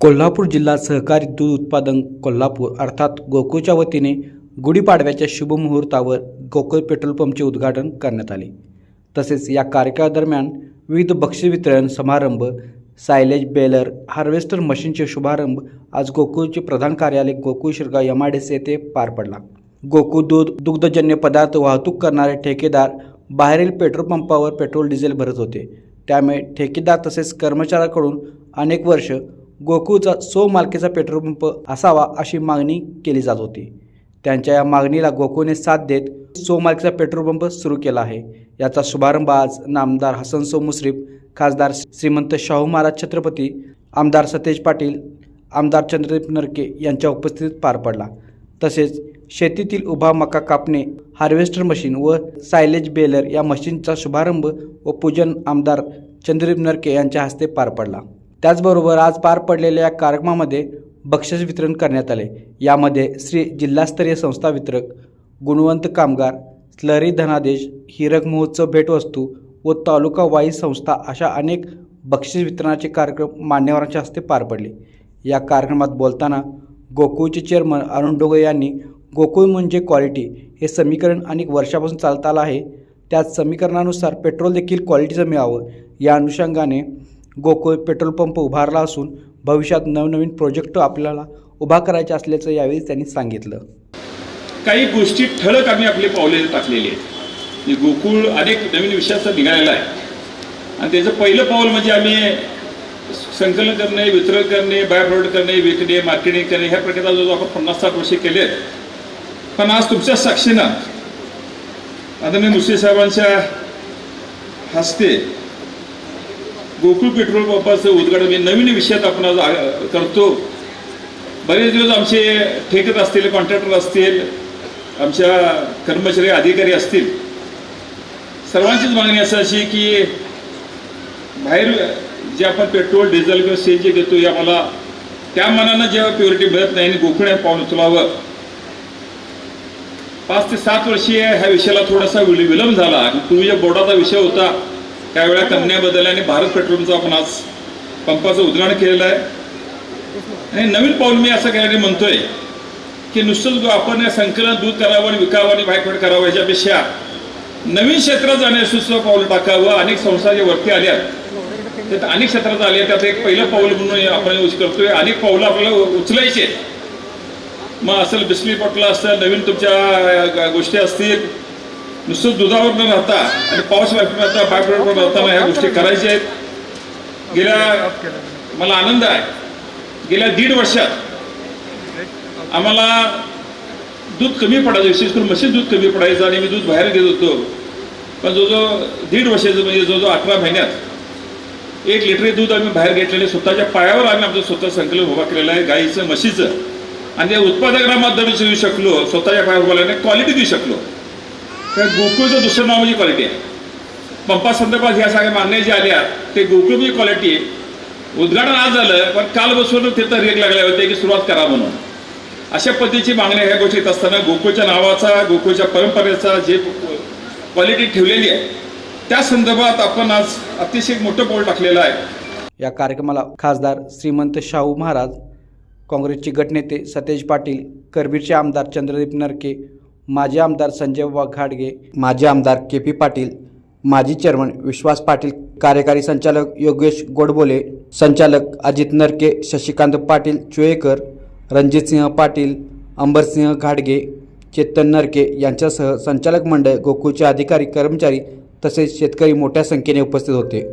कोल्हापूर जिल्हा सहकारी दूध उत्पादन कोल्हापूर अर्थात गोकुळच्या वतीने गुढीपाडव्याच्या शुभमुहूर्तावर गोकुळ पेट्रोल पंपचे उद्घाटन करण्यात आले. तसेच या कार्यक्रमादरम्यान विविध बक्षीस वितरण समारंभ सायलेज बेलर हार्वेस्टर मशीनचे शुभारंभ आज गोकुळचे प्रधान कार्यालय गोकुळ शिरगाव यमाडेस आय येथे पार पडला. गोकुळ दूध दुग्धजन्य पदार्थ वाहतूक करणारे ठेकेदार बाहेरील पेट्रोल पंपावर पेट्रोल डिझेल भरत होते. त्यामुळे ठेकेदार तसेच कर्मचाऱ्याकडून अनेक वर्ष गोकुळचा सो मालकीचा पेट्रोल पंप असावा अशी मागणी केली जात होती. त्यांच्या या मागणीला गोकुळने साथ देत सो मालकीचा पेट्रोल पंप सुरू केला आहे. याचा शुभारंभ आज नामदार हसन सो मुश्रीफ खासदार श्रीमंत शाहू महाराज छत्रपती आमदार सतेज पाटील आमदार चंद्रदीप नरके यांच्या उपस्थितीत पार पडला. तसेच शेतीतील उभा मका कापणे हार्वेस्टर मशीन व सायलेज बेलर या मशीनचा शुभारंभ व पूजन आमदार चंद्रदीप नरके यांच्या हस्ते पार पडला. त्याचबरोबर आज पार पडलेल्या या कार्यक्रमामध्ये बक्षीस वितरण करण्यात आले. यामध्ये श्री जिल्हास्तरीय संस्था वितरक गुणवंत कामगार स्लरी धनादेश हिरक महोत्सव भेटवस्तू व तालुका वाईज संस्था अशा अनेक बक्षीस वितरणाचे कार्यक्रम मान्यवरांच्या हस्ते पार पडले. या कार्यक्रमात बोलताना गोकुळचे चेअरमन अरुण डोगे यांनी गोकुळ म्हणजे क्वालिटी हे समीकरण अनेक वर्षापासून चालत आलं आहे. त्याच समीकरणानुसार पेट्रोल देखील क्वालिटीचं मिळावं या अनुषंगाने गोकुळ पेट्रोल पंप उभारला असून भविष्यात नवनवीन प्रोजेक्ट आपल्याला उभा करायचे असल्याचं यावेळी त्यांनी सांगितलं. काही गोष्टी ठळक आम्ही आपले पावले टाकलेली आहेत. म्हणजे गोकुळ अनेक नवीन विषयाचा निघालेला आहे. आणि त्याचं पहिलं पाऊल म्हणजे आम्ही संकलन करणे वितरण करणे बाय प्रोडक्ट करणे विकणे मार्केटिंग करणे ह्या प्रकारचा जो आपण पन्नास साठ वर्षे केले आहेत. पण आज तुमच्या साक्षीनं आदरणीय मुश्री साहेबांच्या हस्ते गोकुळ पेट्रोल पंपाचं उद्घाटन मी नवीन विषयात आपण आज करतो. बरेच दिवस आमचे ठेकेत असतील कॉन्ट्रॅक्टर असतील आमच्या कर्मचारी अधिकारी असतील. सर्वांचीच मागणी असं अशी की बाहेर जे आपण पेट्रोल डिझेल किंवा सी जे घेतो या मला त्या मनानं जेव्हा प्युरिटी मिळत नाही आणि गोकुळ पाऊल उचलावं. पाच ते सात वर्षीय ह्या विषयाला थोडासा विल- विलंब झाला. आणि पूर्वीच्या बोर्डाचा विषय होता त्यावेळा कन्या बदलल्या आणि भारत पेट्रोलचं आपण आज पंपाचं उद्घाटन केलेलं आहे. आणि नवीन पाऊल मी असं काही म्हणतोय की नुसतंच आपण या संकलन दूध करावं आणि विकावं आणि बायकॉट करावं याच्यापेक्षा नवीन क्षेत्रात जाण्यास सुद्धा पाऊल टाकावं अनेक संस्था जे वरती आल्या त्यात अनेक क्षेत्रात आल्या त्यात एक पहिलं पाऊल म्हणून आपण यूज करतोय. अनेक पाऊलं आपल्याला उचलायचे मग असेल बिस्ली पटला असेल नवीन तुमच्या गोष्टी असतील नुसतं दुधावर न राहता आणि पाऊस राहता बायप्रोडक्टवर राहताना ह्या गोष्टी करायच्या आहेत. गेल्या मला आनंद आहे. गेल्या दीड वर्षात आम्हाला दूध कमी पडायचं विशेष करून म्हशीत दूध कमी पडायचं आणि मी दूध बाहेर घेत होतो. पण जो जो दीड वर्षाचं म्हणजे जो जो अठरा महिन्यात एक लिटर दूध आम्ही बाहेर घेतलेले स्वतःच्या पायावर आम्ही आमचं स्वतः संकलन उभा केलेलं आहे. गाईचं म्हशीचं. आणि त्या उत्पादकांना माध्यम देऊ शकलो स्वतःच्या पायावर बोलायला क्वालिटी देऊ शकलो. तर गोकुळचं दुसरं नाव म्हणजे क्वालिटी आहे. पंपा संदर्भात ह्या सगळ्या मागण्या ज्या आल्या ते गोकुळ म्हणजे क्वालिटी उद्घाटन आज झालं पण काल बसून तिथं रेग लागल्या होत्या की सुरुवात करा म्हणून. अशा पद्धतीची मागणी ह्या गोष्टीत असताना गोकुळच्या नावाचा गोकुळच्या परंपरेचा जे क्वालिटी ठेवलेली आहे त्या संदर्भात आपण आज अतिशय मोठं पाऊल टाकलेलं आहे. या कार्यक्रमाला खासदार श्रीमंत शाहू महाराज काँग्रेसचे गटनेते सतेज पाटील करबीरचे आमदार चंद्रदीप नरके माजी आमदार संजय बाबा घाडगे माजी आमदार के पी पाटील माजी चेअरमन विश्वास पाटील कार्यकारी संचालक योगेश गोडबोले संचालक अजित नरके शशिकांत पाटील चुयेकर रणजितसिंह पाटील अंबरसिंह घाडगे चेतन नरके यांच्यासह संचालक मंडळ गोकुळचे अधिकारी कर्मचारी तसेच शेतकरी मोठ्या संख्येने उपस्थित होते.